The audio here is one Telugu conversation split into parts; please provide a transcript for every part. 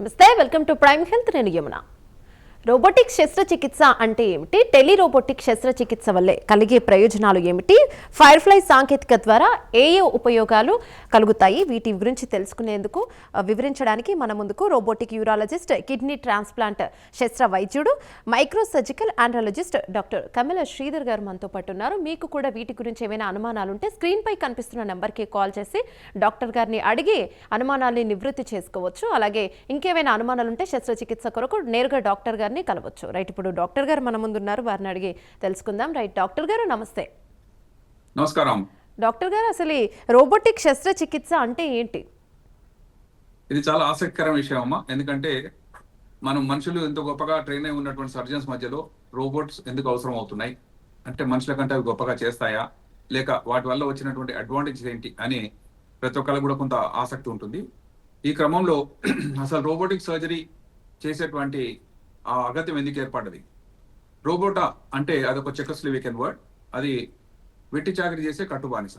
నమస్తే వెల్కమ్ టు ప్రైమ్ హెల్త్ నేను యమున రోబోటిక్ శస్త్రచికిత్స అంటే ఏమిటి? టెలి రోబోటిక్ శస్త్రచికిత్స వల్లే కలిగే ప్రయోజనాలు ఏమిటి? ఫైర్ఫ్లై సాంకేతిక ద్వారా ఏ ఏ ఉపయోగాలు కలుగుతాయి? వీటి గురించి తెలుసుకునేందుకు వివరించడానికి మన ముందుకు రోబోటిక్ యూరాలజిస్ట్ కిడ్నీ ట్రాన్స్ప్లాంట్ శస్త్ర వైద్యుడు micro surgical andrologist doctor Kamala Sridhar garu మనతో పాటు ఉన్నారు. మీకు కూడా వీటి గురించి ఏమైనా అనుమానాలు ఉంటే స్క్రీన్ పై కనిపిస్తున్న నెంబర్కి కాల్ చేసి డాక్టర్ గారిని అడిగి అనుమానాల్ని నివృత్తి చేసుకోవచ్చు. అలాగే ఇంకేమైనా అనుమానాలు ఉంటే శస్త్రచికిత్స కొరకు నేరుగా డాక్టర్ గారు గారిని కలవచ్చు. రైట్ ఇప్పుడు డాక్టర్ గారు మన ముందు ఉన్నారు వారిని అడిగి తెలుసుకుందాం. రైట్ డాక్టర్ గారు నమస్తే. నమస్కారం. డాక్టర్ గారు అసలు ఈ రోబోటిక్ శస్త్రచికిత్స అంటే ఏంటి? ఇది చాలా ఆసక్తికరమైన విషయం అమ్మా. ఎందుకంటే మనం మనుషులు ఎంత గొప్పగా ట్రైన్ అయి ఉన్నటువంటి సర్జన్స్ మధ్యలో రోబోట్స్ ఎందుకు అవసరం అవుతున్నాయి? అంటే మనుషుల కంటే అవి గొప్పగా చేస్తాయా? లేక వాటి వల్ల వచ్చినటువంటి అడ్వాంటేజ్ ఏంటి అని ప్రతి ఒక్కరికి కూడా కొంత ఆసక్తి ఉంటుంది. ఈ క్రమంలో అసలు రోబోటిక్ సర్జరీ చేసేటువంటి ఆ అగత్యం ఎందుకు ఏర్పడ్డది? రోబోటా అంటే అదొక చెకస్లివికెన్ వర్డ్. అది వెట్టి చాకరీ చేసే కట్టుబానిస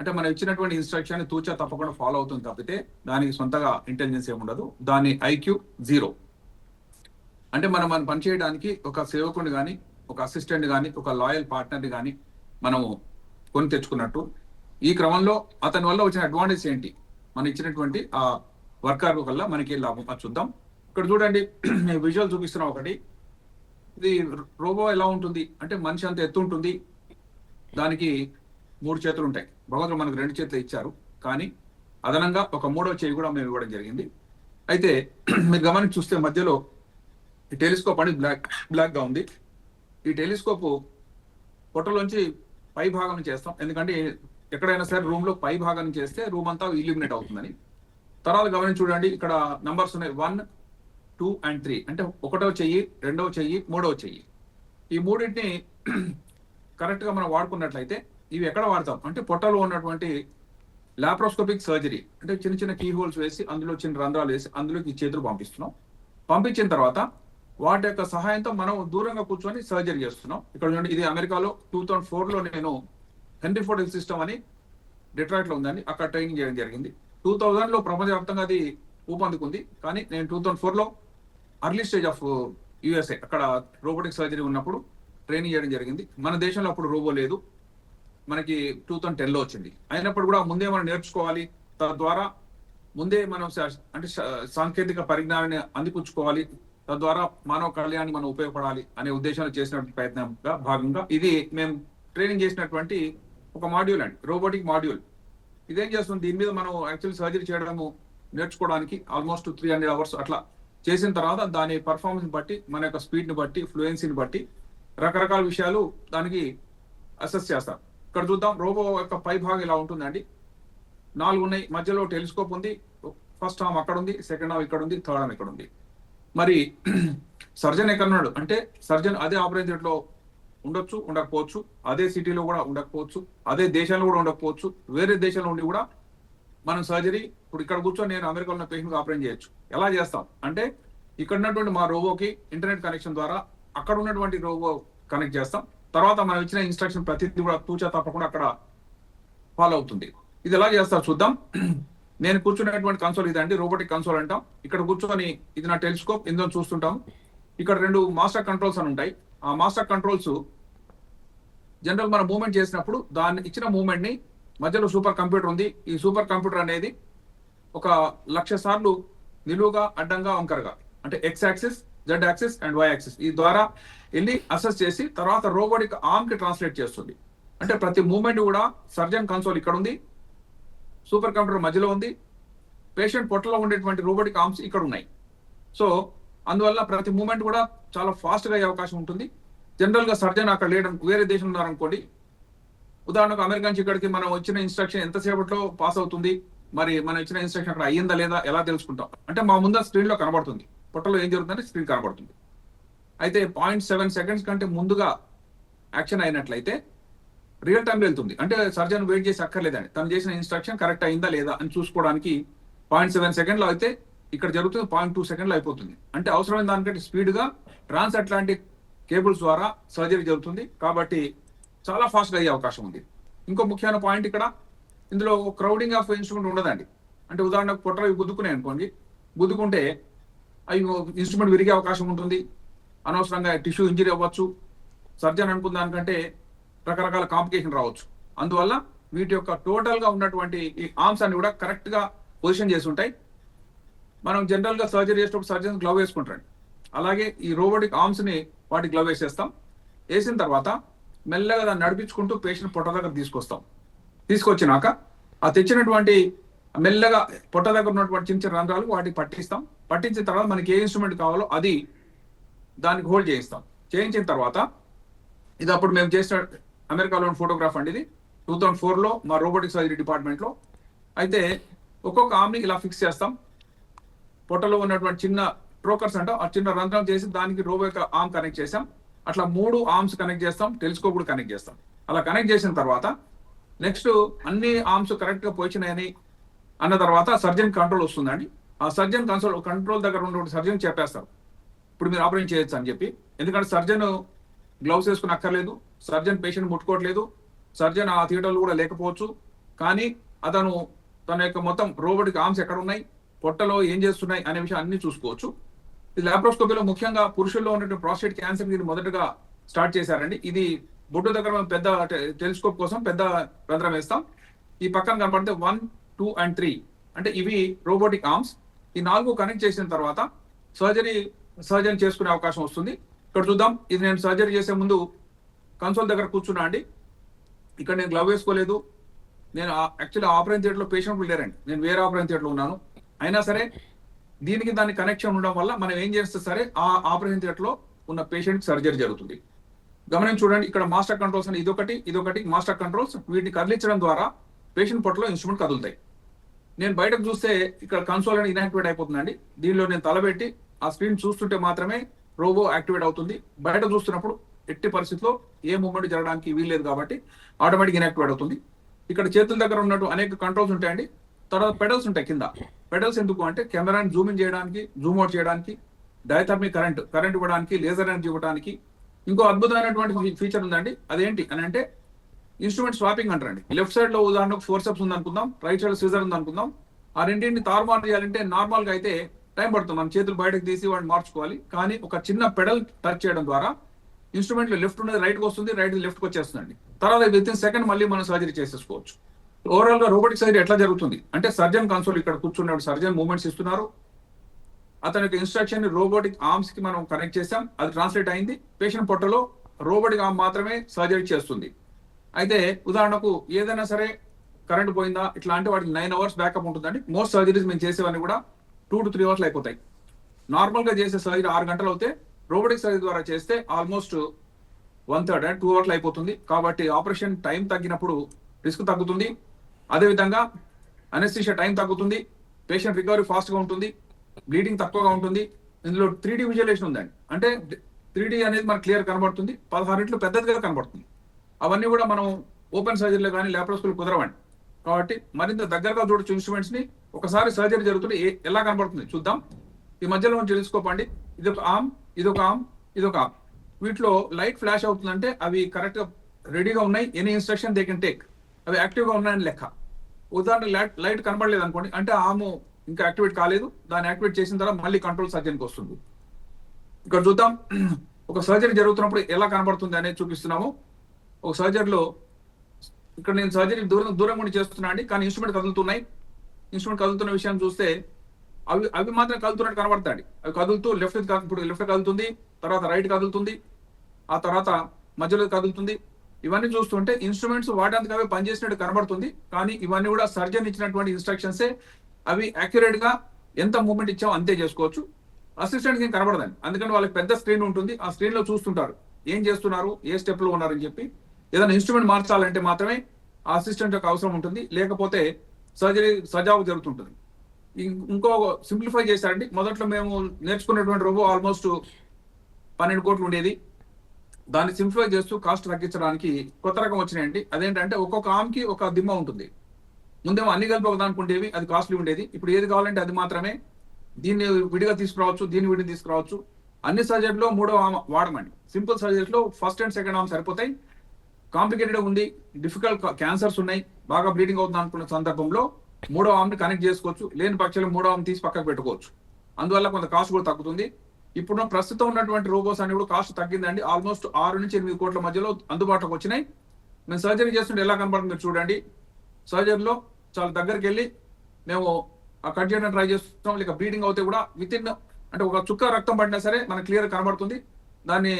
అంటే మనం ఇచ్చినటువంటి ఇన్స్ట్రక్షన్ తూచా తప్పకుండా ఫాలో అవుతుంది తప్పితే దానికి సొంతగా ఇంటెలిజెన్స్ ఏముండదు. ఉండదు దాని ఐక్యూ జీరో. అంటే మనం మనం పనిచేయడానికి ఒక సేవకుని కానీ ఒక అసిస్టెంట్ కానీ ఒక లాయల్ పార్ట్నర్ని కానీ మనము కొని తెచ్చుకున్నట్టు. ఈ క్రమంలో అతని వల్ల వచ్చిన అడ్వాంటేజ్ ఏంటి? మనం ఇచ్చినటువంటి ఆ వర్కర్ వల్ల మనకి లాభం. చూద్దాం. ఇక్కడ చూడండి నేను విజువల్ చూపిస్తున్నా ఒకటి. ఇది రోబో ఎలా ఉంటుంది? అంటే మనిషి అంత ఎత్తు ఉంటుంది. దానికి మూడు చేతులు ఉంటాయి. భగవంతుడు మనకు రెండు చేతులు ఇచ్చారు. కానీ అదనంగా ఒక మూడో చేయి కూడా మేము ఇవ్వడం జరిగింది. అయితే మీరు గమనించి చూస్తే మధ్యలో ఈ టెలిస్కోప్ అనేది బ్లాక్ బ్లాక్గా ఉంది. ఈ టెలిస్కోప్ పొట్టలోంచి పై భాగం చేస్తాం. ఎందుకంటే ఎక్కడైనా సరే రూమ్లో పై భాగం చేస్తే రూమ్ అంతా ఇల్యూమినేట్ అవుతుందని. తర్వాత గమనించి చూడండి ఇక్కడ నంబర్స్ ఉన్నాయి. One two and three. అంటే ఒకటో చెయ్యి రెండవ చెయ్యి మూడవ చెయ్యి. ఈ మూడింటిని కరెక్ట్గా మనం వాడుకున్నట్లయితే ఇవి ఎక్కడ వాడతాం? అంటే పొట్టలో ఉన్నటువంటి లాప్రోస్కోపిక్ సర్జరీ అంటే చిన్న చిన్న కీ హోల్స్ వేసి అందులో చిన్న రంధ్రాలు వేసి అందులోకి ఈ చేతులు పంపిస్తున్నాం. పంపించిన తర్వాత వాటి యొక్క సహాయంతో మనం దూరంగా కూర్చొని సర్జరీ చేస్తున్నాం. ఇక్కడ చూడండి ఇది అమెరికాలో టూ థౌజండ్ ఫోర్లో నేను హెన్రీ ఫోర్డ్ సిస్టమ్ అని డిట్రాక్ట్లో ఉందని ఉందండి. అక్కడ ట్రైనింగ్ చేయడం జరిగింది. టూ థౌజండ్లో ప్రపంచవ్యాప్తంగా అది ఊపందుకుంది. కానీ నేను టూ థౌజండ్ ఫోర్లో అర్లీ స్టేజ్ ఆఫ్ యుఎస్ఏ అక్కడ రోబోటిక్ సర్జరీ ఉన్నప్పుడు ట్రైనింగ్ చేయడం జరిగింది. మన దేశంలో అప్పుడు రోబో లేదు. మనకి టూ థౌసండ్ టెన్లో వచ్చింది. అయినప్పుడు కూడా ముందే మనం నేర్చుకోవాలి. తద్వారా ముందే మనం అంటే సాంకేతిక పరిజ్ఞానాన్ని అందిపుచ్చుకోవాలి. తద్వారా మానవ కళ్యాణాన్ని మనం ఉపయోగపడాలి అనే ఉద్దేశంలో చేసినటువంటి ప్రయత్నంగా భాగంగా ఇది మేము ట్రైనింగ్ చేసినటువంటి ఒక మాడ్యూల్ అండి. రోబోటిక్ మాడ్యూల్ ఇదేం చేస్తుంది? దీని మీద మనం యాక్చువల్ సర్జరీ చేయడము నేర్చుకోవడానికి ఆల్మోస్ట్ త్రీ హండ్రెడ్ అవర్స్ అట్లా చేసిన తర్వాత దాని పర్ఫార్మెన్స్ బట్టి మన యొక్క స్పీడ్ని బట్టి ఫ్లూయెన్సీని బట్టి రకరకాల విషయాలు దానికి అసెస్ చేస్తారు. ఇక్కడ చూద్దాం రోబో యొక్క పై భాగం ఇలా ఉంటుందండి. నాలుగు ఉన్నాయి. మధ్యలో టెలిస్కోప్ ఉంది. ఫస్ట్ హామ్ అక్కడ ఉంది సెకండ్ హామ్ ఇక్కడ ఉంది థర్డ్ హామ్ ఇక్కడ ఉంది. మరి సర్జన్ ఎక్కడ ఉన్నాడు? అంటే సర్జన్ అదే ఆపరేషన్ థియేటర్లో ఉండొచ్చు ఉండకపోవచ్చు. అదే సిటీలో కూడా ఉండకపోవచ్చు. అదే దేశంలో కూడా ఉండకపోవచ్చు. వేరే దేశంలో ఉండి కూడా మనం సర్జరీ ఇప్పుడు ఇక్కడ కూర్చొని నేను అమెరికాలో ఉన్న పేషెంట్ ఆపరేట్ చేయొచ్చు. ఎలా చేస్తాం? అంటే ఇక్కడ ఉన్నటువంటి మా రోబోకి ఇంటర్నెట్ కనెక్షన్ ద్వారా అక్కడ ఉన్నటువంటి రోబో కనెక్ట్ చేస్తాం. తర్వాత మనం ఇచ్చిన ఇన్స్ట్రక్షన్ ప్రతిదీ కూడా తూచా తప్పకుండా అక్కడ ఫాలో అవుతుంది. ఇది ఎలా చేస్తారు చూద్దాం. నేను కూర్చున్నటువంటి కన్సోల్ ఇదండి రోబోటిక్ కన్సోల్ అంటాం. ఇక్కడ కూర్చొని ఇది నా టెలిస్కోప్ ఇందులో చూస్తుంటాం. ఇక్కడ రెండు మాస్టర్ కంట్రోల్స్ అని ఉంటాయి. ఆ మాస్టర్ కంట్రోల్స్ జనరల్ మనం మూవ్మెంట్ చేసినప్పుడు దాన్ని ఇచ్చిన మూమెంట్ని మధ్యలో సూపర్ కంప్యూటర్ ఉంది. ఈ సూపర్ కంప్యూటర్ అనేది ఒక లక్ష సార్లు నిలువుగా అడ్డంగా వంకరగా అంటే X axis Z axis and Y axis ఈ ద్వారా వెళ్ళి అసెస్ చేసి తర్వాత రోబోటిక్ ఆర్మ్కి ట్రాన్స్లేట్ చేస్తుంది. అంటే ప్రతి మూమెంట్ కూడా సర్జన్ కన్సోల్ ఇక్కడ ఉంది. సూపర్ కంప్యూటర్ మధ్యలో ఉంది. పేషెంట్ పొట్టలో ఉండేటువంటి రోబోటిక్ ఆర్మ్స్ ఇక్కడ ఉన్నాయి. సో అందువల్ల ప్రతి మూమెంట్ కూడా చాలా ఫాస్ట్గా అయ్యే అవకాశం ఉంటుంది. జనరల్గా సర్జన్ అక్కడ లేడం వేరే దేశంలో ఉన్నారనుకోండి ఉదాహరణకు అమెరికా నుంచి ఇక్కడికి మనం వచ్చిన ఇన్స్ట్రక్షన్ ఎంతసేపట్లో పాస్ అవుతుంది? మరి మనం ఇచ్చిన ఇన్స్ట్రక్షన్ అక్కడ అయ్యిందా లేదా? ఎలా తెలుసుకుంటాం? అంటే మా ముందర స్క్రీన్లో కనబడుతుంది. పొట్టలో ఏం జరుగుతుందంటే స్క్రీన్ కనబడుతుంది. అయితే పాయింట్ సెవెన్ సెకండ్స్ కంటే ముందుగా యాక్షన్ అయినట్లయితే రియల్ టైం వెళ్తుంది. అంటే సర్జన్ వెయిట్ చేసి అక్కర్లేదని తను చేసిన ఇన్స్ట్రక్షన్ కరెక్ట్ అయిందా లేదా అని చూసుకోవడానికి పాయింట్ సెవెన్ సెకండ్లో అయితే ఇక్కడ జరుగుతుంది పాయింట్ టూ సెకండ్లో అయిపోతుంది. అంటే అవసరమైన దానికంటే స్పీడ్గా ట్రాన్స్ అట్లాంటిక్ కేబుల్స్ ద్వారా సర్జరీ జరుగుతుంది. కాబట్టి చాలా ఫాస్ట్గా అయ్యే అవకాశం ఉంది. ఇంకో ముఖ్యమైన పాయింట్ ఇక్కడ ఇందులో క్రౌడింగ్ ఆఫ్ ఇన్స్ట్రుమెంట్ ఉండదండి. అంటే ఉదాహరణకు పొట్టలు గుద్దుకున్నాయి అనుకోండి. గుద్దుకుంటే అవి ఇన్స్ట్రుమెంట్ విరిగే అవకాశం ఉంటుంది. అనవసరంగా టిష్యూ ఇంజరీ అవ్వచ్చు. సర్జన్ అనుకున్న దానికంటే రకరకాల కాంప్లికేషన్ రావచ్చు. అందువల్ల వీటి యొక్క టోటల్గా ఉన్నటువంటి ఈ ఆర్మ్స్ అన్ని కూడా కరెక్ట్గా పొజిషన్ చేసి ఉంటాయి. మనం జనరల్గా సర్జరీ చేసేటప్పుడు సర్జన్ గ్లవ్ వేసుకుంటారండి. అలాగే ఈ రోబోటిక్ ఆర్మ్స్ని వాటికి వాటి గ్లవ్ వేసేస్తాం. వేసిన తర్వాత మెల్లగా దాన్ని నడిపించుకుంటూ పేషెంట్ పొట్ట దగ్గర తీసుకొస్తాం. తీసుకొచ్చినాక ఆ తెచ్చినటువంటి మెల్లగా పొట్ట దగ్గర ఉన్నటువంటి చిన్న చిన్న రంధ్రాలు వాటికి పట్టిస్తాం. పట్టించిన తర్వాత మనకి ఏ ఇన్స్ట్రుమెంట్ కావాలో అది దానికి హోల్డ్ చేయిస్తాం. చేయించిన తర్వాత ఇది అప్పుడు మేము చేసిన అమెరికాలోని ఫోటోగ్రాఫ్ అండి ఇది. టూ థౌసండ్ ఫోర్లో మా రోబోటిక్ సర్జరీ డిపార్ట్మెంట్లో అయితే ఒక్కొక్క ఆమ్ని ఇలా ఫిక్స్ చేస్తాం. పొట్టలో ఉన్నటువంటి చిన్న ట్రోకర్స్ అంటాం ఆ చిన్న రంధ్రం చేసి దానికి రోబో యొక్క కనెక్ట్ చేసాం అట్లా మూడు ఆర్మ్స్ కనెక్ట్ చేస్తాం టెలిస్కోప్ కూడా కనెక్ట్ చేస్తాం. అలా కనెక్ట్ చేసిన తర్వాత నెక్స్ట్ అన్ని ఆర్మ్స్ కరెక్ట్గా పోయినాయని అన్న తర్వాత సర్జన్ కంట్రోల్ వస్తుందండి. ఆ సర్జన్ కన్సోల్ కంట్రోల్ దగ్గర ఉన్నటువంటి సర్జన్ చెప్పేస్తారు. ఇప్పుడు మీరు ఆపరేషన్ చేయొచ్చు అని చెప్పి. ఎందుకంటే సర్జన్ గ్లౌస్ వేసుకుని అక్కర్లేదు సర్జన్ పేషెంట్ ముట్టుకోవట్లేదు సర్జన్ ఆ థియేటర్లు కూడా లేకపోవచ్చు. కానీ అతను తన యొక్క మొత్తం రోబోటిక్ ఆర్మ్స్ ఎక్కడ ఉన్నాయి పొట్టలో ఏం చేస్తున్నాయి అనే విషయం అన్ని చూసుకోవచ్చు. లాప్రోస్కోపీలో ముఖ్యంగా పురుషుల్లో ఉన్నటువంటి ప్రాస్టేట్ క్యాన్సర్ ఇది మొదటగా స్టార్ట్ చేశారండి. ఇది బొడ్డు దగ్గర మనం పెద్ద టెలిస్కోప్ కోసం పెద్ద రంధ్రం వేస్తాం. ఈ పక్కన కనపడితే వన్ టూ అండ్ త్రీ అంటే ఇవి రోబోటిక్ ఆర్మ్స్ ఈ నాలుగు కనెక్ట్ చేసిన తర్వాత సర్జరీ సర్జన్ చేసుకునే అవకాశం వస్తుంది. ఇక్కడ చూద్దాం. ఇది నేను సర్జరీ చేసే ముందు కన్సోల్ దగ్గర కూర్చున్నా అండి. ఇక్కడ నేను గ్లవ్ వేసుకోలేదు. నేను యాక్చువల్లీ ఆపరేషన్ థియేటర్లో పేషెంట్ లేరండి. నేను వేరే ఆపరేషన్ థియేటర్లో ఉన్నాను. అయినా సరే దీనికి దాని కనెక్షన్ ఉండడం వల్ల మనం ఏం చేస్తే సరే ఆ ఆపరేషన్ థియేటర్లో ఉన్న పేషెంట్ సర్జరీ జరుగుతుంది. గమనించి చూడండి ఇక్కడ మాస్టర్ కంట్రోల్స్ అని ఇదొకటి ఇదొకటి మాస్టర్ కంట్రోల్స్ వీటిని కదిలించడం ద్వారా పేషెంట్ పొట్టలో ఇన్స్ట్రుమెంట్ కదులుతాయి. నేను బయటకు చూస్తే ఇక్కడ కన్సోల్ అని ఇన్యాక్టివేట్ అయిపోతుందండి. దీనిలో నేను తలబెట్టి ఆ స్క్రీన్ చూస్తుంటే మాత్రమే రోబో యాక్టివేట్ అవుతుంది. బయట చూస్తున్నప్పుడు ఎట్టి పరిస్థితిలో ఏ మూమెంట్ జరగడానికి వీల్లేదు కాబట్టి ఆటోమేటిక్ ఇన్యాక్టివేట్ అవుతుంది. ఇక్కడ చేతుల దగ్గర ఉన్నట్టు అనేక కంట్రోల్స్ ఉంటాయండి. తర్వాత పెడల్స్ ఉంటాయి కింద. పెడల్స్ ఎందుకు అంటే కెమెరాని జూమ్ ఇన్ చేయడానికి జూమ్ అవుట్ చేయడానికి డైథర్మిక్ కరెంట్ కరెంట్ ఇవ్వడానికి లేజర్ ఎనర్జీ ఇవ్వడానికి ఇంకో అద్భుతమైనటువంటి ఫీచర్ ఉందండి. అదేంటి అని అంటే ఇన్స్ట్రుమెంట్ స్వాపింగ్ అంటారండి. లెఫ్ట్ సైడ్లో ఉదాహరణకు ఫోర్ సెప్స్ ఉంది అనుకుందాం రైట్ సైడ్ సీజర్ ఉంది అనుకుందాం ఆ రెండింటిని తారుమారు చేయాలంటే నార్మల్గా అయితే టైం పడుతుంది. మనం చేతులు బయటకు తీసి వాడిని మార్చుకోవాలి. కానీ ఒక చిన్న పెడల్ టచ్ చేయడం ద్వారా ఇన్స్ట్రుమెంట్లో లెఫ్ట్ ఉన్నది రైట్కు వస్తుంది రైట్ లెఫ్ట్కు వచ్చేస్తుందండి. తర్వాత విత్ ఇన్ సెకండ్ మళ్ళీ మనం సర్జరీ చేసేసుకోవచ్చు. ఓవరాల్గా రోబోటిక్ సర్జరీ ఎట్లా జరుగుతుంది? అంటే సర్జన్ కన్సోల్ ఇక్కడ కూర్చున్నాడు సర్జన్ మూమెంట్స్ ఇస్తున్నారు. అతని యొక్క ఇన్స్ట్రక్షన్ రోబోటిక్ ఆర్మ్స్కి మనం కనెక్ట్ చేసాం అది ట్రాన్స్లేట్ అయింది. పేషెంట్ పొట్టలో రోబోటిక్ ఆర్మ్ మాత్రమే సర్జరీ చేస్తుంది. అయితే ఉదాహరణకు ఏదైనా సరే కరెంట్ పోయిందా ఇట్లాంటి వాటికి నైన్ అవర్స్ బ్యాకప్ ఉంటుందండి. మోస్ట్ సర్జరీస్ మేము చేసేవన్నీ కూడా టూ టు త్రీ అవర్స్ అయిపోతాయి. నార్మల్గా చేసే సర్జరీ ఆరు గంటలు అవుతే రోబోటిక్ సర్జరీ ద్వారా చేస్తే almost one third two hours అయిపోతుంది. కాబట్టి ఆపరేషన్ టైం తగ్గినప్పుడు రిస్క్ తగ్గుతుంది. అదేవిధంగా అనెస్థిషియా టైం తగ్గుతుంది పేషెంట్ రికవరీ ఫాస్ట్గా ఉంటుంది బ్లీడింగ్ తక్కువగా ఉంటుంది. ఇందులో త్రీ డి విజువలేషన్ ఉందండి. అంటే త్రీ డి అనేది మనకు క్లియర్ కనబడుతుంది పదహారింట్లో పెద్దదిగా కనబడుతుంది. అవన్నీ కూడా మనం ఓపెన్ సర్జరీలో కానీ ల్యాప్రోస్కోపీ కుదరవండి. కాబట్టి మరింత దగ్గరగా చూడొచ్చు ఇన్స్ట్రుమెంట్స్ని. ఒకసారి సర్జరీ జరుగుతుంటే ఎలా కనబడుతుంది చూద్దాం. ఈ మధ్యలో మనం తెలుసుకోపండి ఇది ఒక ఆమ్ ఇది ఒక ఆమ్ ఇది ఒక ఆమ్ వీటిలో లైట్ ఫ్లాష్ అవుతుందంటే అవి కరెక్ట్గా రెడీగా ఉన్నాయి. Any instruction they can take అవి యాక్టివ్గా ఉన్నాయని లెక్క. ఉదాహరణ లైట్ లైట్ కనబడలేదు అనుకోండి అంటే ఆము ఇంకా యాక్టివేట్ కాలేదు దాన్ని యాక్టివేట్ చేసిన తర్వాత మళ్ళీ కంట్రోల్ సర్జన్కి వస్తుంది. ఇక్కడ చూద్దాం. ఒక సర్జరీ జరుగుతున్నప్పుడు ఎలా కనబడుతుంది అనేది చూపిస్తున్నాము. ఒక సర్జరీలో ఇక్కడ నేను సర్జరీ దూరం దూరం కూడా చేస్తున్నా అండి కానీ ఇన్స్ట్రుమెంట్ కదులుతున్నాయి. ఇన్స్ట్రుమెంట్ కదులుతున్న విషయం చూస్తే అవి అవి మాత్రం కదులుతున్నట్టు కనబడతాయి అవి కదులుతూ లెఫ్ట్ ఇప్పుడు లెఫ్ట్ కదులుతుంది తర్వాత రైట్ కదులుతుంది ఆ తర్వాత మధ్యలో కదులుతుంది. ఇవన్నీ చూస్తుంటే ఇన్స్ట్రుమెంట్స్ వాటంతకు పనిచేసినట్టు కనబడుతుంది. కానీ ఇవన్నీ కూడా సర్జన్ ఇచ్చినటువంటి ఇన్స్ట్రక్షన్సే అవి యాక్యురేట్గా ఎంత మూమెంట్ ఇచ్చామో అంతే చేసుకోవచ్చు. అసిస్టెంట్ ఏం కనబడదండి. అందుకని వాళ్ళకి పెద్ద స్క్రీన్ ఉంటుంది. ఆ స్క్రీన్లో చూస్తుంటారు. ఏం చేస్తున్నారు? ఏ స్టెప్లో ఉన్నారని చెప్పి. ఏదైనా ఇన్స్ట్రుమెంట్ మార్చాలంటే మాత్రమే ఆ అసిస్టెంట్ యొక్క అవసరం ఉంటుంది. లేకపోతే సర్జరీ సజావు జరుగుతుంటుంది. ఇంకో సింప్లిఫై చేశారండి. మొదట్లో మేము నేర్చుకున్నటువంటి రోబో ఆల్మోస్ట్ పన్నెండు కోట్లు ఉండేది. దాన్ని సింప్లిఫై చేస్తూ కాస్ట్ తగ్గించడానికి కొత్త రకం వచ్చినాయండి. అదేంటంటే ఒక్కొక్క ఆమ్కి ఒక దిమ్మ ఉంటుంది. ముందేమో అన్ని కలిపి ఒకదానికి ఉండేవి అది కాస్ట్లీ ఉండేది. ఇప్పుడు ఏది కావాలంటే అది మాత్రమే దీన్ని విడిగా తీసుకురావచ్చు దీన్ని విడిగా తీసుకురావచ్చు. అన్ని సర్జరీలో మూడో ఆమ్ వాడమండి. సింపుల్ సర్జరీలో ఫస్ట్ అండ్ సెకండ్ ఆమ్ సరిపోతాయి. కాంప్లికేటెడ్ ఉంది డిఫికల్ట్ క్యాన్సర్స్ ఉన్నాయి బాగా బ్లీడింగ్ అవుతుంది అనుకున్న సందర్భంలో మూడో ఆమ్ని కనెక్ట్ చేసుకోవచ్చు. లేని పక్షంలో మూడో ఆమ్ తీసి పక్కకు పెట్టుకోవచ్చు. అందువల్ల కొంత కాస్ట్ కూడా తగ్గుతుంది. ఇప్పుడు ప్రస్తుతం ఉన్నటువంటి రోబోస్ అని కూడా కాస్ట్ తగ్గిందండి. ఆల్మోస్ట్ ఆరు నుంచి ఎనిమిది కోట్ల మధ్యలో అందుబాటులోకి వచ్చినాయి. మేము సర్జరీ చేస్తుంటే ఎలా కనబడుతుంది చూడండి. సర్జరీలో చాలా దగ్గరికి వెళ్ళి మేము ఆ కట్ చేయడం ట్రై చేస్తున్నాం. లేక బ్లీడింగ్ అవుతే కూడా విత్ ఇన్ అంటే ఒక చుక్క రక్తం పడినా సరే మనకు క్లియర్ కనబడుతుంది. దాన్ని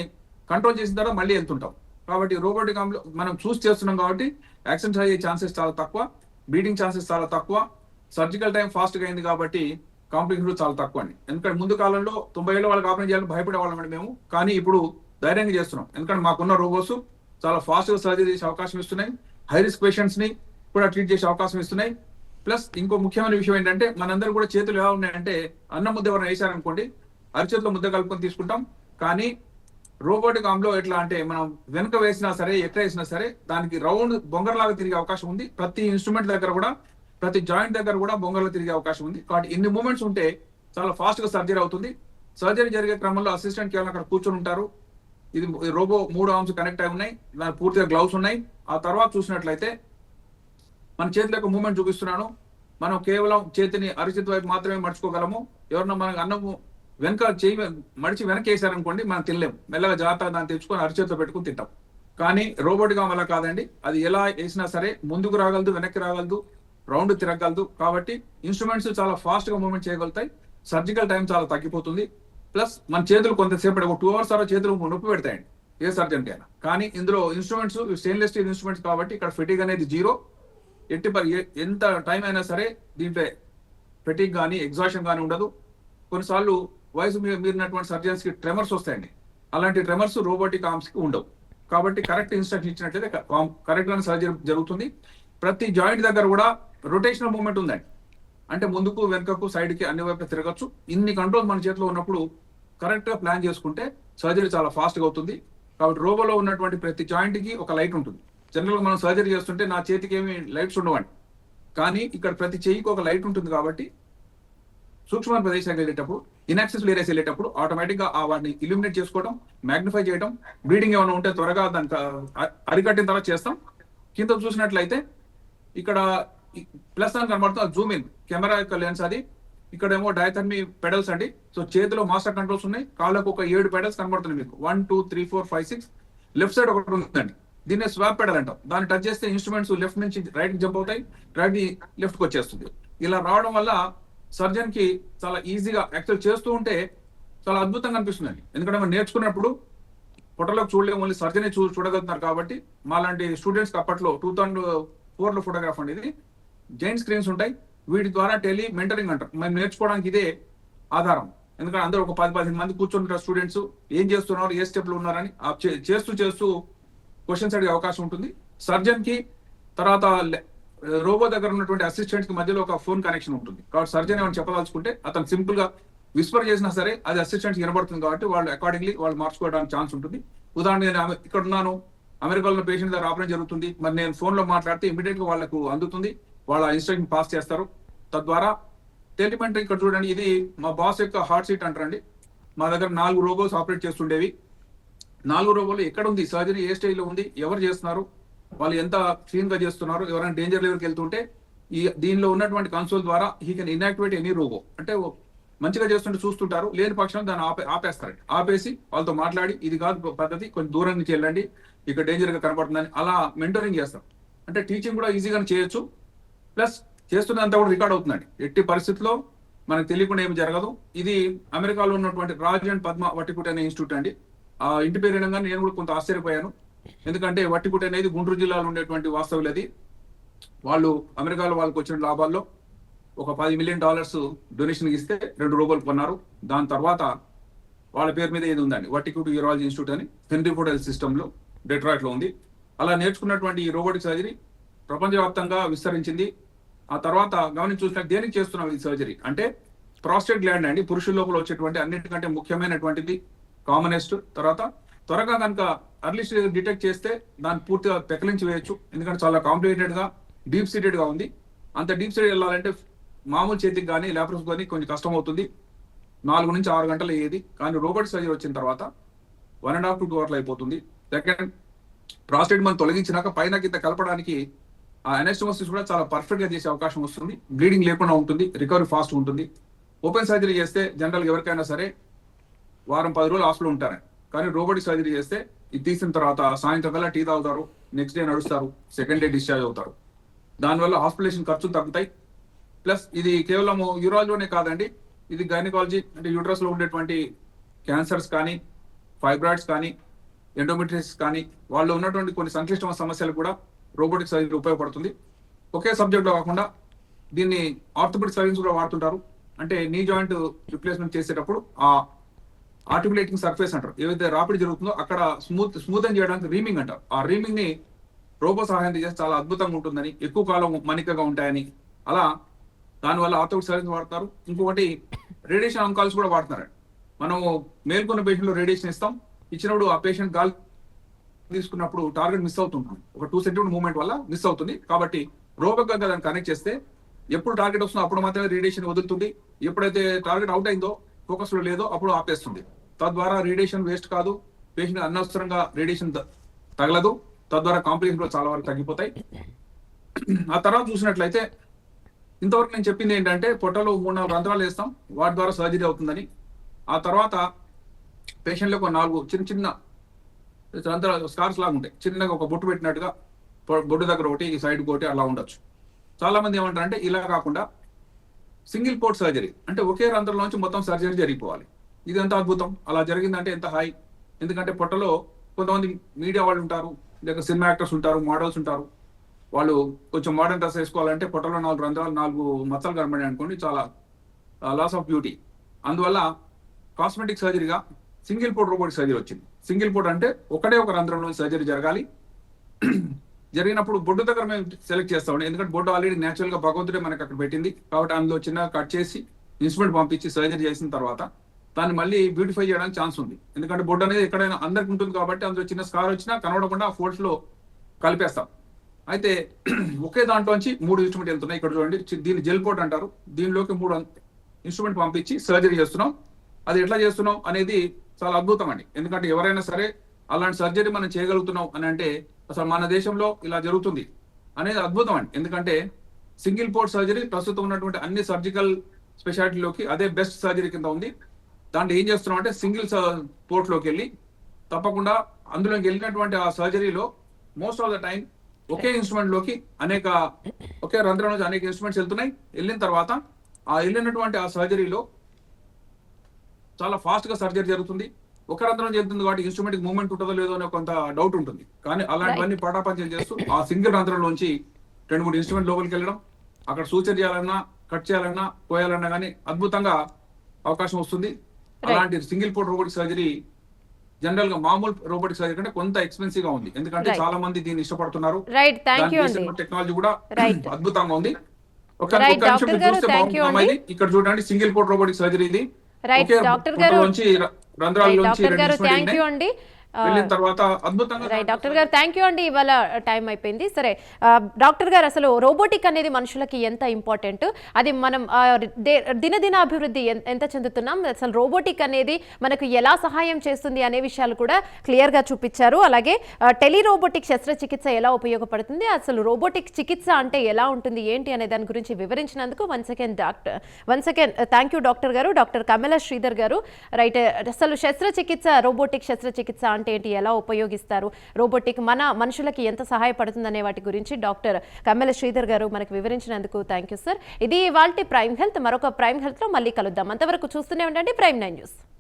కంట్రోల్ చేసిన తర్వాత మళ్ళీ వెళ్తుంటాం. కాబట్టి రోబోటిక్ ఆమ్లో మనం చూస్ చేస్తున్నాం కాబట్టి యాక్సిడెంట్ అయ్యే ఛాన్సెస్ చాలా తక్కువ. బ్లీడింగ్ ఛాన్సెస్ చాలా తక్కువ. సర్జికల్ టైం ఫాస్ట్గా అయింది కాబట్టి కాంప్లికేషన్ చాలా తక్కువ అండి. ఎందుకంటే ముందు కాలంలో తొంభై ఏళ్ళ వాళ్ళకి ఆపరేట్ చేయాలని భయపడే వాళ్ళం మేము. కానీ ఇప్పుడు ధైర్యంగా చేస్తున్నాం. ఎందుకంటే మాకున్న రోబోస్ చాలా ఫాస్ట్గా సర్జరీ చేసే అవకాశం ఇస్తున్నాయి. హై రిస్క్ పేషెంట్స్ని కూడా ట్రీట్ చేసే అవకాశం ఇస్తున్నాయి. ప్లస్ ఇంకో ముఖ్యమైన విషయం ఏంటంటే మనందరూ కూడా చేతులు ఎలా ఉన్నాయంటే అన్న ముద్ద ఎవరైనా వేశారనుకోండి అరిచేతిలో ముద్ద కలుపుకొని తీసుకుంటాం. కానీ రోబోటిక్ ఆమ్లో ఎట్లా అంటే మనం వెనుక వేసినా సరే ఎట్లా వేసినా సరే దానికి రౌండ్ బొంగర్లాగా తిరిగే అవకాశం ఉంది. ప్రతి ఇన్స్ట్రుమెంట్ దగ్గర కూడా ప్రతి జాయింట్ దగ్గర కూడా బొంగర్లు తిరిగే అవకాశం ఉంది. కాబట్టి ఇన్ని మూమెంట్స్ ఉంటే చాలా ఫాస్ట్గా సర్జరీ అవుతుంది. సర్జరీ జరిగే క్రమంలో అసిస్టెంట్ కేవలం అక్కడ కూర్చొని ఉంటారు. ఇది రోబో మూడు ఆర్మ్స్ కనెక్ట్ అయి ఉన్నాయి. దాని పూర్తిగా గ్లౌస్ ఉన్నాయి. ఆ తర్వాత చూసినట్లయితే మన చేతిలో యొక్క మూమెంట్ చూపిస్తున్నాను. మనం కేవలం చేతిని అరిచిత వైపు మాత్రమే మడుచుకోగలము ఎవరన్నా మనకు అన్నము వెనక చేయి మడిచి వెనక వేసారనుకోండి మనం తినలేము. మెల్లగా జాగ్రత్తగా దాన్ని తెచ్చుకొని అరిచేతిలో పెట్టుకుని తింటాం. కానీ రోబోట్గా వల్ల కాదండి. అది ఎలా వేసినా సరే ముందుకు రాగలదు వెనక్కి రాగలదు. రౌండ్ తిరగలదు కాబట్టి ఇన్స్ట్రుమెంట్స్ చాలా ఫాస్ట్గా మూవ్మెంట్ చేయగలుగుతాయి. సర్జికల్ టైం చాలా తగ్గిపోతుంది. ప్లస్ మన చేతులు కొంతసేపటి ఒక టూ అవర్స్ తర్వాత చేతులు నొప్పి పెడతాయండి. ఏ సర్జన్ అయినా కానీ ఇందులో ఇన్స్ట్రుమెంట్స్ స్టెయిన్లెస్ స్టీల్ ఇన్స్ట్రుమెంట్స్ కాబట్టి ఇక్కడ ఫిటింగ్ అనేది జీరో ఎట్టి ఎంత టైం అయినా సరే దీంట్లో ఫిటింగ్ కానీ ఎగ్జాషన్ కానీ ఉండదు. కొన్నిసార్లు వయసు మీరినటువంటి సర్జన్స్కి ట్రెమర్స్ వస్తాయండి. అలాంటి ట్రెమర్స్ రోబోటిక్ ఆర్మ్స్కి ఉండవు. కాబట్టి కరెక్ట్ ఇన్స్ట్రక్షన్ ఇచ్చినట్లయితే కరెక్ట్గా సర్జరీ జరుగుతుంది. ప్రతి జాయింట్ దగ్గర కూడా రొటేషనల్ మూమెంట్ ఉందండి. అంటే ముందుకు వెనుకకు సైడ్కి అన్ని వైపు తిరగచ్చు. ఇన్ని కంట్రోల్ మన చేతిలో ఉన్నప్పుడు కరెక్ట్గా ప్లాన్ చేసుకుంటే సర్జరీ చాలా ఫాస్ట్గా అవుతుంది. కాబట్టి రోబోలో ఉన్నటువంటి ప్రతి జాయింట్కి ఒక లైట్ ఉంటుంది. జనరల్గా మనం సర్జరీ చేస్తుంటే నా చేతికి ఏమి లైట్స్ ఉండవండి. కానీ ఇక్కడ ప్రతి చెయ్యికి ఒక లైట్ ఉంటుంది కాబట్టి సూక్ష్మ ప్రదేశానికి వెళ్ళేటప్పుడు ఇన్యాక్సెస్ ఏరియాస్ వెళ్ళేటప్పుడు ఆటోమేటిక్గా ఆ వాటిని ఇల్యూమినేట్ చేసుకోవడం మ్యాగ్నిఫై చేయడం బ్లీడింగ్ ఏమైనా ఉంటే త్వరగా దానికి అరికట్టిన తర్వాత చేస్తాం. కింద చూసినట్లయితే ఇక్కడ ప్లస్ అని కనబడుతుంది. జూమ్ ఇన్ కెమెరా యొక్క లెన్స్ అది. ఇక్కడేమో డయాథర్మీ పెడల్స్ అండి. సో చేతిలో మాస్టర్ కంట్రోల్స్ ఉన్నాయి. కాళ్ళకు ఒక ఏడు పెడల్స్ కనబడుతున్నాయి మీకు. One two three four five six left side ఒకటి ఉందండి. దీన్ని స్వాప్ పెడల్ అంటాం. దాన్ని టచ్ చేస్తే ఇన్స్ట్రుమెంట్స్ లెఫ్ట్ నుంచి రైట్ జంప్ అవుతాయి. రైట్ లెఫ్ట్కి వచ్చేస్తుంది. ఇలా రావడం వల్ల సర్జన్కి చాలా ఈజీగా యాక్చువల్ చేస్తూ ఉంటే చాలా అద్భుతంగా అనిపిస్తుందండి. ఎందుకంటే మనం నేర్చుకున్నప్పుడు ఫోటోలోకి చూడలేము ఓన్లీ సర్జనే చూ చూడగలుగుతున్నారు కాబట్టి మాలాంటి స్టూడెంట్స్ అప్పట్లో టూ థౌసండ్ ఓవర్లో ఫోటోగ్రాఫ్ అండి ఇది. జైంట్ స్క్రీన్స్ ఉంటాయి. వీటి ద్వారా టెలి మెంటరింగ్ అంటారు. మేము నేర్చుకోవడానికి ఇదే ఆధారం. ఎందుకంటే అందరూ ఒక పది పదిహేను మంది కూర్చుంటారు స్టూడెంట్స్ ఏం చేస్తున్నారు? ఏ స్టెప్లు ఉన్నారని ఆ చే- చేస్తూ చేస్తూ క్వశ్చన్స్ అడిగే అవకాశం ఉంటుంది. సర్జన్కి తర్వాత రోబో దగ్గర ఉన్నటువంటి అసిస్టెంట్కి మధ్యలో ఒక ఫోన్ కనెక్షన్ ఉంటుంది. కాబట్టి సర్జన్ ఏమైనా చెప్పదలుచుకుంటే అతను సింపుల్గా విస్పర్ చేసినా సరే అది అసిస్టెంట్ వినబడుతుంది కాబట్టి వాళ్ళు అకార్డింగ్లీ వాళ్ళు మార్చుకోవడానికి ఛాన్స్ ఉంటుంది. ఉదాహరణ నేను ఇక్కడ ఉన్నాను. అమెరికాలో పేషెంట్ దగ్గర ఆపరేషన్ జరుగుతుంది. మరి నేను ఫోన్లో మాట్లాడితే ఇమీడియట్గా వాళ్ళకు అందుతుంది. వాళ్ళ ఇన్స్ట్రక్షన్ పాస్ చేస్తారు. తద్వారా టెలిమెంటరీ ఇక్కడ చూడండి ఇది మా బాస్ యొక్క హార్ట్ సీట్ అంటారండి. మా దగ్గర నాలుగు రోబోస్ ఆపరేట్ చేస్తుండేవి. నాలుగు రోబోలు ఎక్కడ ఉంది? సర్జరీ ఏ స్టేజ్లో ఉంది? ఎవరు చేస్తున్నారు? వాళ్ళు ఎంత క్లీన్గా చేస్తున్నారు? ఎవరైనా డేంజర్ లెవెల్కి వెళ్తుంటే ఈ దీనిలో ఉన్నటువంటి కన్సోల్ ద్వారా he can inactivate any robot. అంటే మంచిగా చేస్తుంటే చూస్తుంటారు. లేని పక్షంలో దాన్ని ఆపే ఆపేస్తారండి. ఆపేసి వాళ్ళతో మాట్లాడి ఇది కాదు పద్ధతి కొంచెం దూరం నుంచి వెళ్ళండి ఇక్కడ డేంజర్గా కనపడుతుందని అలా మెంటరింగ్ చేస్తాం. అంటే టీచింగ్ కూడా ఈజీగానే చేయొచ్చు. ప్లస్ చేస్తున్నంత కూడా రికార్డ్ అవుతుందండి. ఎట్టి పరిస్థితుల్లో మనకు తెలియకుండా ఏమి జరగదు. ఇది అమెరికాలో ఉన్నటువంటి రాజ్ అండ్ పద్మ వట్టికుటి అనే ఇన్స్టిట్యూట్ అండి. ఆ ఇంటి పేరు వినగానే నేను కూడా కొంత ఆశ్చర్యపోయాను. ఎందుకంటే వట్టికుటి అనేది గుంటూరు జిల్లాలో ఉండేటువంటి వాస్తవులు అది. వాళ్ళు అమెరికాలో వాళ్ళకి వచ్చిన లాభాల్లో ఒక పది మిలియన్ డాలర్స్ డొనేషన్ ఇస్తే రెండు రూపాయలు కొన్నారు. దాని తర్వాత వాళ్ళ పేరు మీద ఇది ఉందండి? వట్టికుటి యూరాలజీ ఇన్స్టిట్యూట్ అని. హెన్రీ ఫుడ్ సిస్టమ్లో సిస్టమ్ డెట్రాయిట్లో ఉంది. అలా నేర్చుకున్నటువంటి ఈ రోబోటిక్ సర్జరీ ప్రపంచవ్యాప్తంగా విస్తరించింది. ఆ తర్వాత గమనించి చూసినట్టు దేనికి చేస్తున్నాం ఈ సర్జరీ? అంటే ప్రాస్టేట్ గ్లాండ్ అండి. పురుషుల లోపల వచ్చేటువంటి అన్నిటికంటే ముఖ్యమైనటువంటిది కామనెస్ట్ తర్వాత త్వరగా కనుక అర్లీ స్టేజ్ డిటెక్ట్ చేస్తే దాన్ని పూర్తిగా పెకలించి వేయచ్చు. ఎందుకంటే చాలా కాంప్లికేటెడ్గా డీప్ సీటెడ్గా ఉంది. అంత డీప్ సీటెడ్ వెళ్ళాలంటే మామూలు చేతికి కానీ ల్యాప్టాప్ కానీ కొంచెం కష్టం అవుతుంది నాలుగు నుంచి ఆరు గంటలు అయ్యేది. కానీ రోబోట్ సర్జరీ వచ్చిన తర్వాత one and half to two అవర్లు అయిపోతుంది. సెకండ్ ప్రాస్టేట్ మనం తొలగించినాక పైన కింద కలపడానికి ఆ అనెస్టమోసిస్ కూడా చాలా పర్ఫెక్ట్గా చేసే అవకాశం వస్తుంది. బ్లీడింగ్ లేకుండా ఉంటుంది రికవరీ ఫాస్ట్ ఉంటుంది. ఓపెన్ సర్జరీ చేస్తే జనరల్ ఎవరికైనా సరే వారం పది రోజులు హాస్పిటల్ ఉంటారని కానీ రోబోటిక్ సర్జరీ చేస్తే ఇది తీసిన తర్వాత సాయంత్రం కల్లా టీ తాగుతారు నెక్స్ట్ డే నడుస్తారు సెకండ్ డే డిశ్చార్జ్ అవుతారు. దానివల్ల హాస్పిటలేషన్ ఖర్చులు తగ్గుతాయి. ప్లస్ ఇది కేవలం యూరాలజీలోనే కాదండి ఇది గైనకాలజీ అంటే యూట్రస్లో ఉండేటువంటి క్యాన్సర్స్ కానీ ఫైబ్రాయిడ్స్ కానీ ఎండోమెట్రిస్ కానీ వాళ్ళు ఉన్నటువంటి కొన్ని సంక్లిష్టమైన సమస్యలు కూడా రోబోటిక్ సర్జరీ ఉపయోగపడుతుంది. ఒకే సబ్జెక్ట్లో కాకుండా దీన్ని ఆర్థోపెడిక్ సర్జన్స్ కూడా వాడుతుంటారు. అంటే నీ జాయింట్ రిప్లేస్మెంట్ చేసేటప్పుడు ఆ ఆర్టికులేటింగ్ సర్ఫేస్ అంటారు. ఏవైతే రాపిడ్ జరుగుతుందో అక్కడ స్మూత్ స్మూత్ చేయడానికి రీమింగ్ అంటారు. ఆ రీమింగ్ని రోబో సహాయం చేస్తే చాలా అద్భుతంగా ఉంటుందని ఎక్కువ కాలం మన్నికగా ఉంటాయని. అలా దానివల్ల ఆర్థోపెడిక్ సర్జన్స్ వాడతారు. ఇంకొకటి రేడియేషన్ అంకాల్స్ కూడా వాడుతున్నారు మనము మేల్కొన్న పేషెంట్లో రేడియేషన్ ఇస్తాం. ఇచ్చినప్పుడు ఆ పేషెంట్ గాలి తీసుకున్నప్పుడు టార్గెట్ మిస్ అవుతుంది. ఒక టూ సెంటీమీటర్ మూమెంట్ వల్ల మిస్ అవుతుంది. కాబట్టి రోబోట్ కనుక దాన్ని కనెక్ట్ చేస్తే ఎప్పుడు టార్గెట్ వస్తుందో అప్పుడు మాత్రమే రేడియేషన్ వదులుతుంది. ఎప్పుడైతే టార్గెట్ అవుట్ అయిందో ఫోకస్లో లేదో అప్పుడు ఆపేస్తుంది. తద్వారా రేడియేషన్ వేస్ట్ కాదు. పేషెంట్ అనవసరంగా రేడియేషన్ తగలదు. తద్వారా కాంప్లికేషన్ కూడా చాలా వరకు తగ్గిపోతాయి. ఆ తర్వాత చూసినట్లయితే ఇంతవరకు నేను చెప్పింది ఏంటంటే పొట్టలో మూడు నాలుగు రంధ్రాలు వేస్తాం. వాటి ద్వారా సర్జరీ అవుతుందని. ఆ తర్వాత పేషెంట్లకు నాలుగు చిన్న చిన్న అంతా స్కార్స్ లాగా ఉంటాయి. చిన్నగా ఒక బొట్టు పెట్టినట్టుగా బొడ్డు దగ్గర ఒకటి ఈ సైడ్ ఒకటి అలా ఉండొచ్చు. చాలా మంది ఏమంటారంటే ఇలా కాకుండా సింగిల్ పోర్ట్ సర్జరీ అంటే ఒకే రంధ్రంలోంచి మొత్తం సర్జరీ జరిగిపోవాలి. ఇది ఎంత అద్భుతం? అలా జరిగిందంటే ఎంత హాయ్ ఎందుకంటే పొట్టలో కొంతమంది మీడియా వాళ్ళు ఉంటారు లేక సినిమా యాక్టర్స్ ఉంటారు మోడల్స్ ఉంటారు. వాళ్ళు కొంచెం మోడర్న్ డ్రెస్ వేసుకోవాలంటే పొట్టలో నాలుగు రంధ్రాలు నాలుగు మచ్చలు కనబడి అనుకోండి చాలా లాస్ ఆఫ్ బ్యూటీ అందువల్ల కాస్మెటిక్ సర్జరీగా సింగిల్ పోర్ట్ రోబోటిక్ సర్జరీ వచ్చింది. సింగిల్ పోర్ట్ అంటే ఒకటే ఒక రంధ్రంలో సర్జరీ జరగాలి. జరిగినప్పుడు బొడ్డు దగ్గర మేము సెలెక్ట్ చేస్తామండి ఎందుకంటే బొడ్డు ఆల్రెడీ నేచురల్గా భగవంతుడే మనకి అక్కడ పెట్టింది. కాబట్టి అందులో చిన్నగా కట్ చేసి ఇన్స్ట్రుమెంట్ పంపించి సర్జరీ చేసిన తర్వాత దాన్ని మళ్ళీ బ్యూటిఫై చేయడానికి ఛాన్స్ ఉంది. ఎందుకంటే బొడ్డు అనేది ఎక్కడైనా అందరికి ఉంటుంది కాబట్టి అందులో చిన్న స్కార్ వచ్చినా కనబడకుండా ఆ ఫోల్డ్స్లో కలిపేస్తాం. అయితే ఒకే దాంట్లోంచి మూడు ఇన్స్ట్రుమెంట్ వెళ్తున్నాయి. ఇక్కడ చూడండి దీన్ని జెల్ పోర్ట్ అంటారు. దీనిలోకి మూడు ఇన్స్ట్రుమెంట్ పంపించి సర్జరీ చేస్తున్నాం. అది ఎట్లా చేస్తున్నాం అనేది చాలా అద్భుతం అండి. ఎందుకంటే ఎవరైనా సరే అలాంటి సర్జరీ మనం చేయగలుగుతున్నాం అని అంటే అసలు మన దేశంలో ఇలా జరుగుతుంది అనేది అద్భుతం అండి. ఎందుకంటే సింగిల్ పోర్ట్ సర్జరీ ప్రస్తుతం ఉన్నటువంటి అన్ని సర్జికల్ స్పెషాలిటీలోకి అదే బెస్ట్ సర్జరీ కింద ఉంది. దాంట్లో ఏం చేస్తున్నాం అంటే సింగిల్ పోర్ట్లోకి వెళ్ళి తప్పకుండా అందులోకి వెళ్ళినటువంటి ఆ సర్జరీలో మోస్ట్ ఆఫ్ ద టైం ఒకే ఇన్స్ట్రుమెంట్లోకి అనేక ఒకే రంధ్రం నుంచి అనేక ఇన్స్ట్రుమెంట్స్ వెళ్తున్నాయి. వెళ్ళిన తర్వాత ఆ వెళ్ళినటువంటి ఆ సర్జరీలో చాలా ఫాస్ట్గా సర్జరీ జరుగుతుంది. ఒక రంధ్రం జరుగుతుంది కాబట్టి ఇన్స్ట్రుమెంట్ మూవ్మెంట్ ఉంటుందో లేదో అనే కొంత డౌట్ ఉంటుంది. కానీ అలాంటివన్నీ పటాపంచలు చేస్తూ ఆ సింగిల్ రంధ్రంలోంచి రెండు మూడు ఇన్స్ట్రుమెంట్ లోపలికి వెళ్ళడం అక్కడ సూచన చేయాలన్నా కట్ చేయాలన్నా పోయాలన్నా కానీ అద్భుతంగా అవకాశం వస్తుంది. అలాంటి సింగిల్ పోర్ట్ రోబోటిక్ సర్జరీ జనరల్గా మామూలు రోబోటిక్ సర్జరీ కంటే కొంత ఎక్స్పెన్సివ్గా ఉంది. ఎందుకంటే. చాలా మంది దీన్ని ఇష్టపడుతున్నారు. టెక్నాలజీ కూడా. అద్భుతంగా ఉంది. ఒక. ఇక్కడ చూడండి సింగిల్ పోర్ట్ రోబోటిక్ సర్జరీ ఇది. Okay Doctor garu. Doctor garu thank you. అండి వెళ్ళిన తర్వాత అద్భుతంగా right doctor garu thank you అండి. ఇవాళ టైం అయిపోయింది. సరే డాక్టర్ గారు అసలు రోబోటిక్ అనేది మనుషులకి ఎంత ఇంపార్టెంట్ అది మనం దినదిన అభివృద్ధి ఎంత చెందుతున్నాం? అసలు రోబోటిక్ అనేది మనకు ఎలా సహాయం చేస్తుంది అనే విషయాలు కూడా క్లియర్గా చూపించారు. అలాగే టెలి రోబోటిక్ శస్త్రచికిత్స ఎలా ఉపయోగపడుతుంది? అసలు రోబోటిక్ చికిత్స అంటే ఎలా ఉంటుంది? ఏంటి అనే దాని గురించి వివరించినందుకు one second doctor one second thank you doctor garu doctor Kamala Sridhar garu. Right అసలు శస్త్రచికిత్స రోబోటిక్ శస్త్రచికిత్స అంటే ఏంటి? ఎలా ఉపయోగిస్తారు? రోబోటిక్ మన మనుషులకి ఎంత సహాయపడుతుందనే వాటి గురించి డాక్టర్ కమల శ్రీధర్ గారు మనకు వివరించినందుకు థ్యాంక్ యూ సార్. ఇది ఇవాల్టి ప్రైమ్ హెల్త్. మరొక ప్రైమ్ హెల్త్లో మళ్ళీ కలుద్దాం. అంతవరకు చూస్తూనే ఉండండి ప్రైమ్ నైన్ న్యూస్.